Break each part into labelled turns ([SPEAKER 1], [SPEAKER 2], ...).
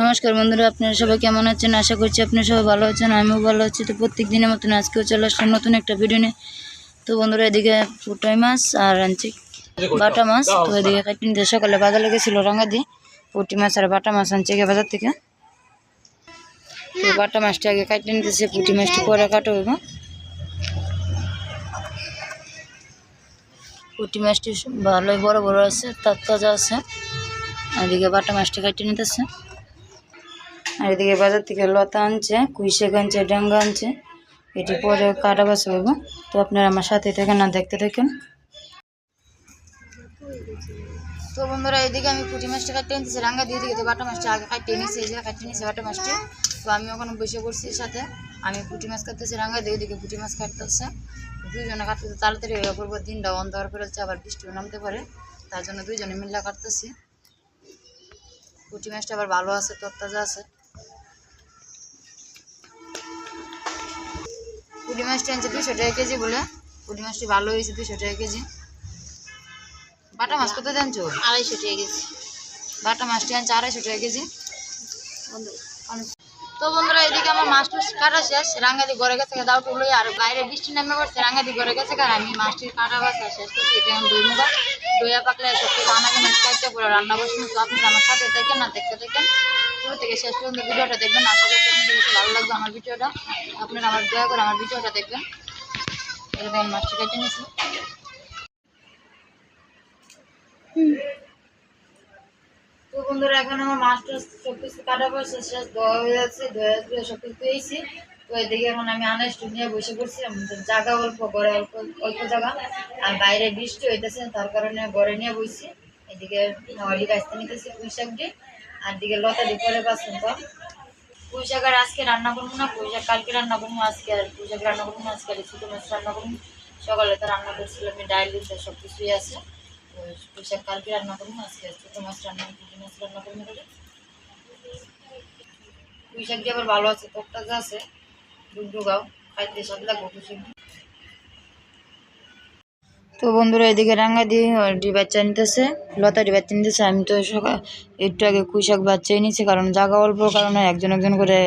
[SPEAKER 1] নমস্কার বন্ধুরা, আপনারা সবাই কেমন আছেন? আশা করছি আপনারা সবাই ভালো আছেন, আমিও ভালো আছি। তো প্রত্যেক দিনের মতন আজকেও চলে আসলাম নতুন একটা ভিডিও নিয়ে। তো বন্ধুরা, এদিকে ফুটাই মাছ আর আনছি বাটা মাছ। তো এদিকে কাটি নিতে সকালে বাজারে গেছিল রাঙা দিয়ে পুঁটি মাছ আর বাটা মাছ আনছে গিয়ে বাজার থেকে। তো বাটা মাছটা আগে কাটিয়ে নিতেছে পুটি মাছটা পরে কাটা হইব পুঁটি মাছটি ভালোই বড় বড় আছে, তাজা আছে। এদিকে বাটা মাছটা কাটিয়ে নিতেছে আর এদিকে বাজার থেকে লতা আনছে, কুইশেক আনছে, ডাঙ্গা আনছে। এটি পরে কাটা বাস হইব। তো আপনারা আমার সাথে থাকেন না দেখতে থাকেন। তো বন্ধুরা, এদিকে আমি পুঁটি মাছটা কাটতে নিতেছি রাঙ্গা দিয়ে দিকে তো বাটা মাছটা আগে কাটিয়ে নিয়েছি এই যে কাটিয়ে নিয়েছি বাটা মাছটি। তো আমি ওখানে বসে পড়ছি সাথে। আমি পুঁটি মাছ কাটতেছি, রাঙ্গা দিয়ে দিকে পুঁটি মাছ কাটতেছে। দুইজনে কাটতে তাড়াতাড়ি হয়ে পড়ব, দিনটা অন্ধকার করে হচ্ছে আবার বৃষ্টিও নামতে পারে। তার জন্য দুইজনে মিল্লা কাটতেছি। পুঁটি মাছটা আবার ভালো আছে, তরতাজা আছে। পুঁটি মাছটা আনছে দুশো টাকা কেজি বলে। পুঁটি মাছটি ভালো হয়েছে দুশো টাকা কেজি। বাটা মাছ কত আনছো?
[SPEAKER 2] আড়াইশো টাকা কেজি।
[SPEAKER 1] বাটা মাছটি আনছে আড়াইশো টাকা কেজি। তো বন্ধুরা এদিকে আমার মাছ টাছ কাটা শেষ। রাঙ্গাদি ঘরে গেছে দাও টুলো আর বাইরে বৃষ্টি নেমে পড়ছে রাঙ্গাদি ঘরে গেছে কারণ আমি মাছটির কাটা বাসা শেষ করছি। এটা এখন দুই মুখা দইয়া পাকলে সব কিছু আমাকে মাছ কাটতে পুরো রান্না বসে তো আপনারা আমার সাথে দেখেন না দেখতে দেখেন। শুরু থেকে শেষ পর্যন্ত ভিডিওটা দেখবেন। আশা করছি আপনাদের কাছে ভালো লাগবে আমার ভিডিওটা। আপনারা আমার দয়া করে আমার ভিডিওটা দেখবেন। এটা দেখেন মাছটি কেটে নিয়েছি। তো বন্ধুরা, এখন আমার মাছ টাছ সব কিছু কাটা পয়সা শেষ ধোয়া হয়ে যাচ্ছে, ধোয়া ধুয়ে সব কিছু পেয়েছি তো এদিকে এখন আমি আনাজ নিয়ে বসে পড়ছি। আমাদের জায়গা অল্প, ঘরে অল্প অল্প জায়গা। আর বাইরে বৃষ্টি হইতেছে, তার কারণে ঘরে নিয়ে বসছি। এদিকে নয়ালি গাছতে নিতেছি পুঁই শাক আর দিকে লতা দিয়ে পরে বাসন তো। পুঁই শাক আর আজকে রান্না করব না পুঁই শাক কালকে রান্না করব, আজকে আর পুঁই রান্না করব আজকে আর ছোটো মাছ রান্না করব সকালে তো রান্না করছিলাম ডাইল সব কিছুই আছে। পুঁই শাক কালকে রান্না করব আজকে ছোটো মাছ রান্না পুঁটি মাছ রান্না করব করে পুঁই শাক দিয়ে আবার ভালো আছে যা আছে ডুগডুগাও খাইতে সব লাগবো শাক তো বন্ধুরা এদিকে রাঙা দিয়ে বাচ্চা নিতেছে লতা বাচ্চা নিতেছে, আমি তো সকাল একটু আগে কুই শাক বাচ্চাই নিচ্ছি কারণ জায়গা অল্প, কারণে একজন একজন করে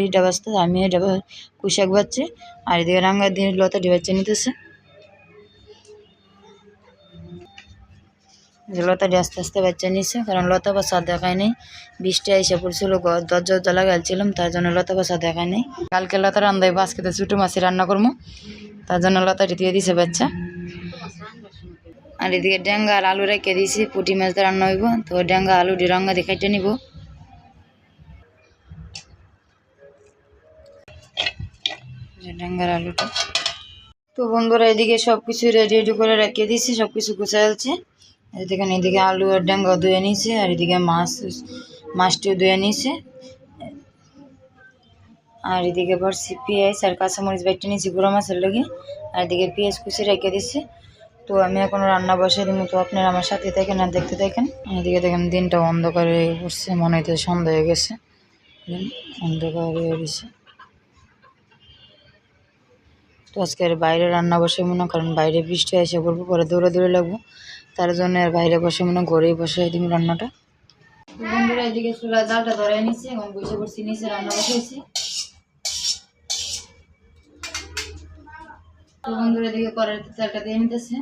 [SPEAKER 1] এইটা বাঁচতে আমি এটা কুই শাক বাচ্চি। আর এদিকে রাঙা দিয়ে লতা বাচ্চা নিতেছে। লতাটি আস্তে আস্তে বাচ্চা নিচ্ছে কারণ লতা বাসা দেখায় নেই। বৃষ্টি এসে পড়ছিল দরজা জ্বলা গেছিলাম তার জন্য লতা বাসা দেখায় নেই। কালকে লতা রান্দায় বাসকেতে ছোটো মাছি রান্না করব তার জন্য লতাটি দিয়ে দিছে বাচ্চা। আর এদিকে ডেঙ্গা আর আলু রেখে দিয়েছি, পুঁটি মাছ দিয়ে রান্না হইব। তো ডেঙ্গা, আলু দিয়ে রঙ্গা দিয়ে খাইতে নিব। ডেঙ্গার আলুটা। তো বন্ধুরা, এদিকে সব কিছু রেডি রেডি করে রেখে দিয়েছি সব কিছু গুছাইছি দেখেন, এদিকে আলু আর ডেঙ্গা ধুয়ে নিয়েছে, আর এদিকে মাছ, মাছটিও ধুয়ে নিয়েছে। আর এদিকে ভরছি পেঁয়াজ আর কাঁচামরিচ বেটে নিয়েছি, গুঁড়ো মাছের লেগে। আর এদিকে পেঁয়াজ কুচি রেখে দিচ্ছি তো আমি এখন রান্না বসে দিব তো আপনারা আমার সাথে থাকেন আর দেখতে থাকেন। এদিকে দেখেন দিনটা অন্ধকার হয়ে পড়ছে মনে হইতে সন্ধ্যা হয়ে গেছে। অন্ধকার হয়ে গেছে তো আজকে আর বাইরে রান্না বসে মনে কারণ বাইরে বৃষ্টি এসে পড়ব পরে দৌড়ে দৌড়ে লাগবো। তার জন্য আর বাইরে বসে মনে ঘরেই বসে দিব রান্নাটা। বন্ধুরা, এদিকে চুলা জালটা ধরে নিছি, এখন বসে পড়ছি, নিচে রান্না বসেছি তো বন্ধুরা এদিকে করার তেলটা দিয়ে নিতেছে।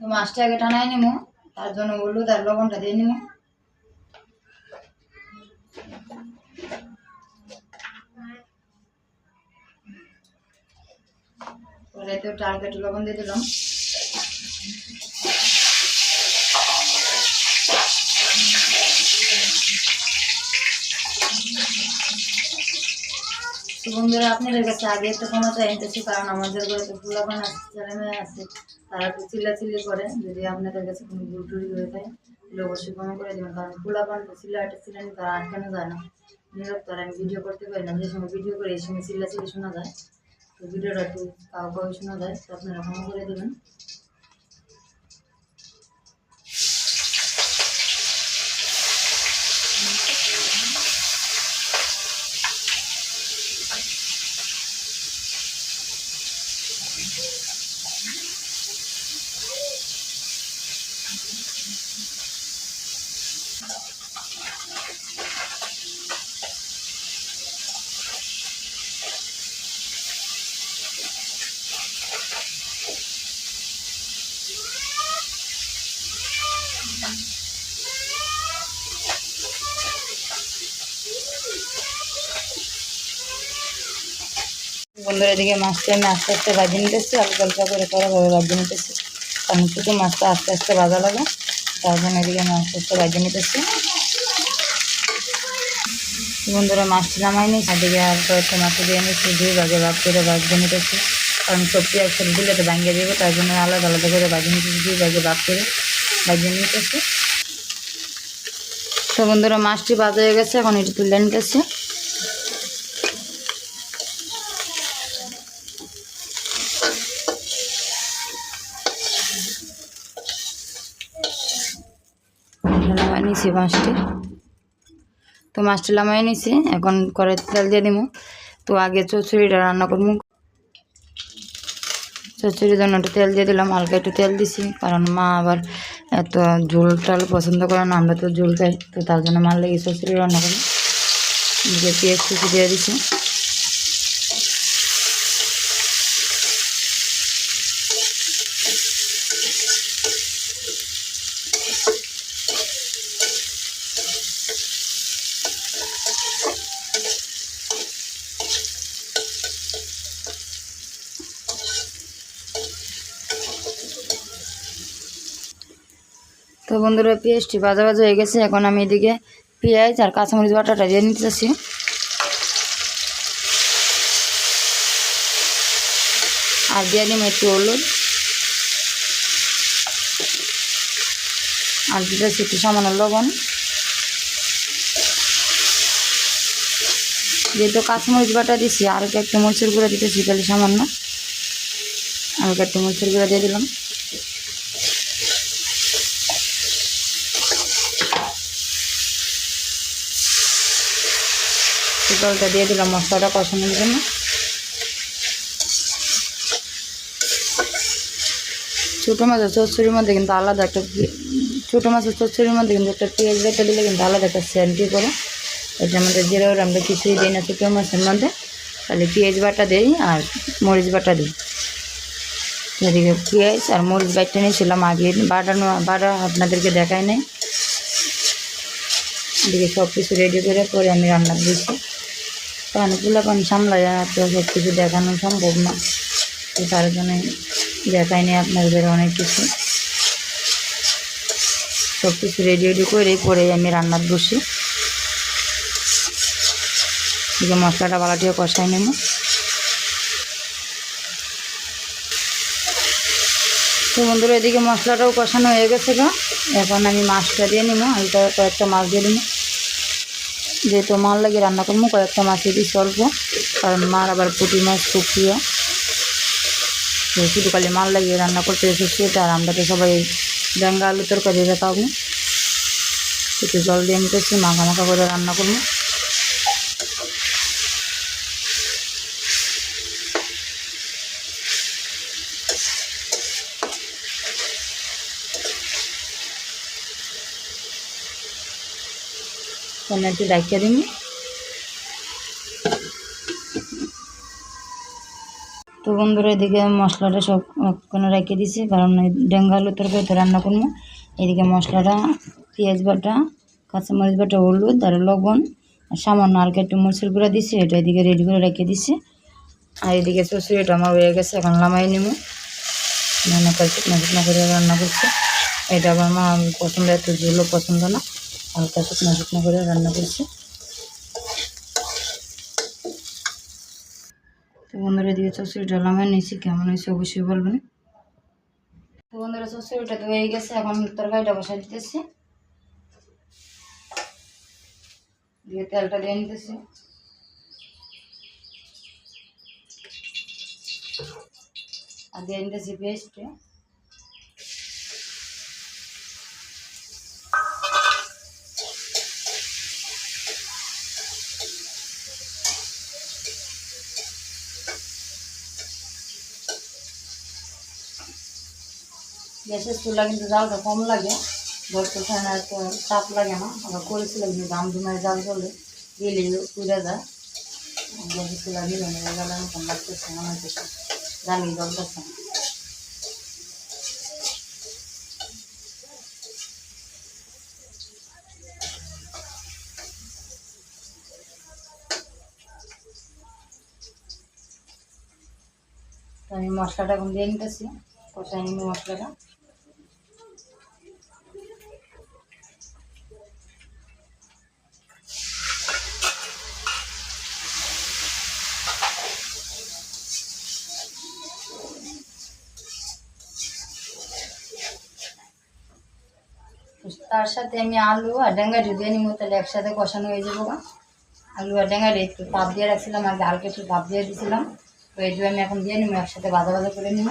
[SPEAKER 1] মাছটা আগে টানাই নিবো তার জন্য হলুদ আর লবণটা দিয়ে নিবো তো কেটে লবণ দিয়ে দিলাম। বন্ধুরা, আপনাদের কাছে আগে একটা ক্ষমতা এনেছি, কারণ আমাদের ঘরে তো ফুলাবান আছে ছেলে মেয়ে আছে, তারা একটু চিল্লাচিল্লি করে। যদি আপনাদের কাছে কোনো ভুল টুরি হয়ে থাকে, তাহলে অবশ্যই ক্ষমা করে দেবেন, কারণ ফুলাবান তো চিল্লাটা চিল্লানি তারা আটকানো যায় না। নীরব তারা আমি ভিডিও করতে পারি না, যে সময় ভিডিও করে, এই সময় চিল্লাচিল্লি শোনা যায়। তো ভিডিওটা একটু কাউ কাউ শোনা যায়, তো আপনারা ক্ষমা করে দেবেন। বন্ধুরা, এদিকে মাছটা আমি আস্তে আস্তে ভাজি নিতেছি অল্প অল্প করে করা ভাবে ভাজি নিতেছি। কারণ শুধু মাছটা আস্তে আস্তে বাজা লাগে। তার জন্য এদিকে আস্তে ভাজি নিতেছি বন্ধুরা, মাছটি নামাই নিই এদিকে আর কয়েকটা মাছ দিয়ে নিচ্ছি দুই ভাগে ভাগ করে ভাজতে নিতেছি কারণ সবজি একসাথে দিলে তো ভাঙ্গে দেবো তার জন্য আলাদা আলাদা করে ভাজি নিতেছি দুই ভাগে ভাগ করে ভাজিয়ে নিতেছি তো বন্ধুরা, মাছটি ভাজা হয়ে গেছে, এখন এটি তুলে নিতেছি। নামাই নিছি মাছটি। তো মাছটি নামাই নিছি, এখন করে তেল দিয়ে দিব তো আগে চচড়িটা রান্না করব চচড়ির জন্য একটু তেল দিয়ে দিলাম, হালকা একটু তেল দিছি, কারণ মা আবার এত ঝোল টাল পছন্দ করে না, আমরা তো ঝোল খাই, তো তার জন্য মার লেগে চচড়ি রান্না করি পেঁয়াজ কুচি দিয়ে দিছি। তো বন্ধুরা পেঁয়াজটি ভাজা ভাজা হয়ে গেছে। এখন আমি এদিকে পেঁয়াজ আর কাঁচামরিচ বাটাটা দিয়ে নিতে চাচ্ছি আর দিয়ে দিম একটু হলুদ। আর দিতেছি একটু সামান্য লবণ। যেহেতু কাঁচামরিচ বাটা দিছি আর একটু মরিচের গুঁড়া দিতেছি, তাহলে সামান্য। হালকা একটু মরিচের গুঁড়া দিয়ে দিলাম। জলটা দিয়ে দিলাম মশলাটা কষানোর জন্য। ছোটো মাছের চচ্চড়ির মধ্যে কিন্তু আলাদা একটা ছোটো মাছের চচ্চড়ির মধ্যে কিন্তু একটা পেঁয়াজ বেটে দিলে কিন্তু আলাদা একটা স্যান্টি করে এটা আমাদের জিরা আমরা কিছুই দিই না ছোটো মাছের মধ্যে। তাহলে পেঁয়াজ বাটা দিই আর মরিচ বাটা দিই। এদিকে পেঁয়াজ আর মরিচ বাটা নিয়েছিলাম আগে, বাটানো, বাটা আপনাদেরকে দেখায় নাই। এদিকে সব কিছু রেডি করে, পরে আমি রান্না দিয়েছি কারণ পোলাপান সামলায় তো সব কিছু দেখানো সম্ভব না। তো তার জন্য দেখায়নি আপনাদের অনেক কিছু। সব কিছু রেডি রেডি করে পরে আমি রান্নার বসি। এদিকে মশলাটা বালাটিও কষাই নেব। তো বন্ধুরা, এদিকে মশলাটাও কষানো হয়ে গেছে এখন আমি মাছটা দিয়ে নিব, হালকা কয়েকটা মাছ দিয়ে দিব যেহেতু মার লাগে রান্না করব, কয়েকটা মাছ দিই অল্প। কারণ মার আবার পুঁটি মাছ খুব প্রিয়। শুধু কালে মার লাগিয়ে রান্না করতে এসেছি আর আমরা তো সবাই ব্যাঙ্গা আলু তরকারি খাব। একটু জল দিয়ে নিতেছি, মাখা মাখা করে রান্না করব। ফোনে একটু ডাকিয়ে দিন। তো বন্ধুরা, এদিকে মশলাটা সব কোনো রেখে দিছি, কারণ ডেঙ্গা আলু তরকারি তো রান্না করব। এদিকে মশলাটা, পেঁয়াজ বাটা, কাঁচামরিচ বাটা, হলুদ আর লবণ, আর সামান্য আর একটু মরিচের গুঁড়া দিছি, এটা এদিকে রেডি করে রেখে দিছি। আর এদিকে এটা আমার হয়ে গেছে, এখন লামাই নেব। রান্না করে করে রান্না করছি। এটা আবার মা পছন্দ এত পছন্দ না। হালকা শুকনো শুকনো করে রান্না করছি। তো বন্ধুরা এদিকে চচড়িটা লামাই নিয়েছি, কেমন হয়েছে অবশ্যই বলবেন। তো বন্ধুরা চচড়িটা তো হয়ে গেছে, এখন তরকারিটা বসাই দিতেছি। দিয়ে তেলটা দিয়ে নিতেছি। আর দিয়ে নিতেছি পেস্টে। গ্যাসের চুলা কিন্তু জালটা কম লাগে ধরতে চায় না এত চাপ লাগে না। আমরা করেছিলাম যে দাম ধুমায় জাল চলে গেলে পুড়ে যায়। গ্যাসের চুলা দিলে জাল কম লাগতেছে, মনে হচ্ছে জালি জ্বলতেছে। না মশলাটা এখন দিয়ে নিতেছি কষাই মশলাটা। তার সাথে আমি আলু আর ডেঙ্গা দিয়ে নিব তাহলে একসাথে কষানো হয়ে যাব। আলু আর ডেঙ্গা একটু ভাপ দিয়ে রাখছিলাম, আর ডালকে একটু ভাপ দিয়ে দিয়েছিলাম তো এই আমি এখন দিয়ে নিবো, একসাথে বাজা বাজা করে নিব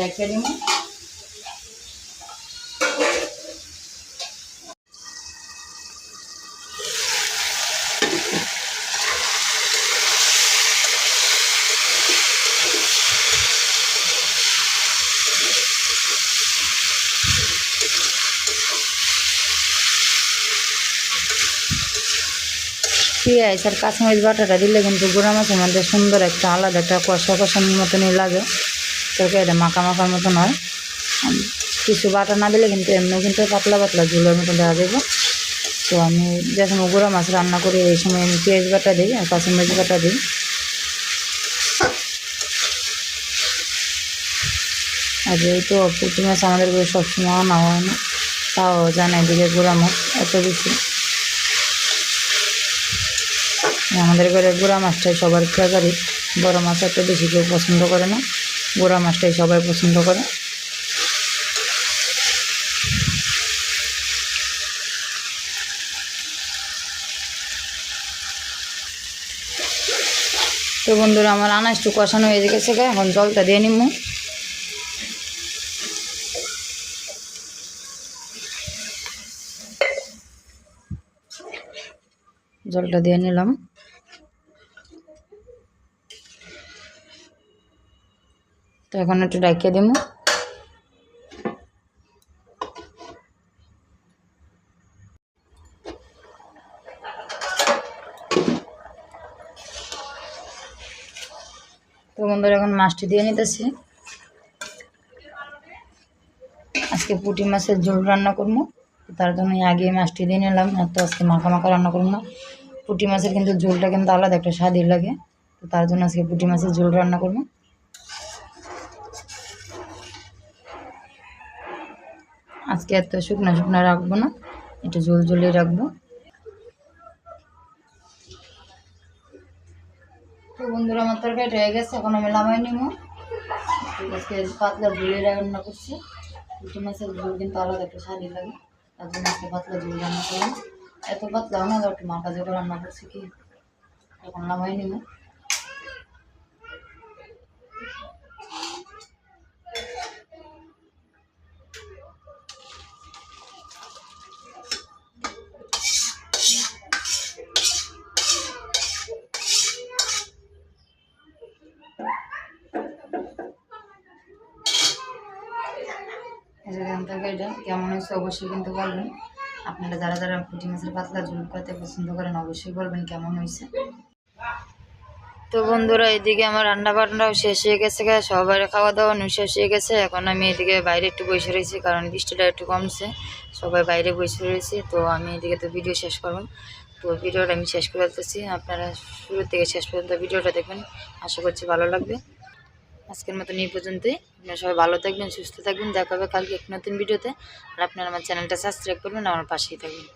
[SPEAKER 1] রেখে নিব পেঁয়াজ আর কাঁচামরিচ বাটাটা দিলে কিন্তু গুঁড়া মাছের মধ্যে সুন্দর একটা আলাদা একটা কষা কষানোর মতনই লাগে। তরকারিটা মাখা মাখার মতন হয় কিছু বাটা না দিলে কিন্তু এমনিও কিন্তু পাতলা পাতলা ঝোলের মতো দেওয়া যাবে। তো আমি যে সময় গুঁড়া মাছ রান্না করি, এই সময় আমি পেঁয়াজ বাটা দিই আর কাঁচা কাঁচামরিচ বাটা দিই। আর যেহেতু পুঁটি মাছ আমাদের ঘরে সবসময় আনা হয় না, তাও জানে এদিকে গুঁড়া মাছ এত বেশি। আমাদের ঘরে গুঁড়া মাছটাই সবার ফেভারিট, বড় মাছ এত বেশি কেউ পছন্দ করে না। গুঁড়া মাছটাই সবাই পছন্দ করে। তো বন্ধুরা, আমার আনাজ একটু কষানো হয়ে গেছে এখন জলটা দিয়ে নিব জলটা দিয়ে নিলাম। তো এখন একটু ডাকিয়ে দিব। তো বন্ধুরা, এখন মাছটি দিয়ে নিতেছি। আজকে পুঁটি মাছের ঝোল রান্না করব। তার জন্য আগে মাছটি দিয়ে নিলাম। তো আজকে মাখা মাখা রান্না করব না। পুঁটি মাছের কিন্তু ঝোলটা কিন্তু আলাদা একটা স্বাদই লাগে। তো তার জন্য আজকে পুঁটি মাছের ঝোল রান্না করব। আজকে এত শুকনো শুকনো রাখব না, একটু ঝোল ঝোলিয়ে রাখব। তো বন্ধুরা, আমার তরকারিটা হয়ে গেছে, এখন আমি লামাই নিব। আজকে পাতলা ঝুলিয়ে রান্না করছি। পুঁটি মাছের ঝোল কিন্তু আলাদা একটা স্বাদই লাগে। তার জন্য আজকে পাতলা ঝোল রান্না করলাম। এত পাতলাও না একটু মাখা জোরে রান্না করছি কি? এখন লামাই নিব। হয়েছে অবশ্যই কিন্তু বলবেন। আপনারা যারা যারা পুঁটি মাছের পাতলা ঝোল করতে পছন্দ করেন, অবশ্যই বলবেন কেমন হয়েছে। তো বন্ধুরা, এদিকে আমার রান্না বান্নাও শেষ হয়ে গেছে সবার খাওয়া দাওয়া শেষ হয়ে গেছে। এখন আমি এদিকে বাইরে একটু বসে রয়েছি, কারণ বৃষ্টিটা একটু কমছে। সবাই বাইরে বসে রয়েছি, তো আমি এদিকে তো ভিডিও শেষ করব তো ভিডিওটা আমি শেষ করে দিতেছি আপনারা শুরু থেকে শেষ পর্যন্ত ভিডিওটা দেখবেন। আশা করছি ভালো লাগবে। আজকের মতন এই পর্যন্তই। আপনারা সবাই ভালো থাকবেন, সুস্থ থাকবেন। দেখা হবে কালকে এক নতুন ভিডিওতে। আর আপনারা আমার চ্যানেলটা সাবস্ক্রাইব করবেন, আমার পাশেই থাকবেন।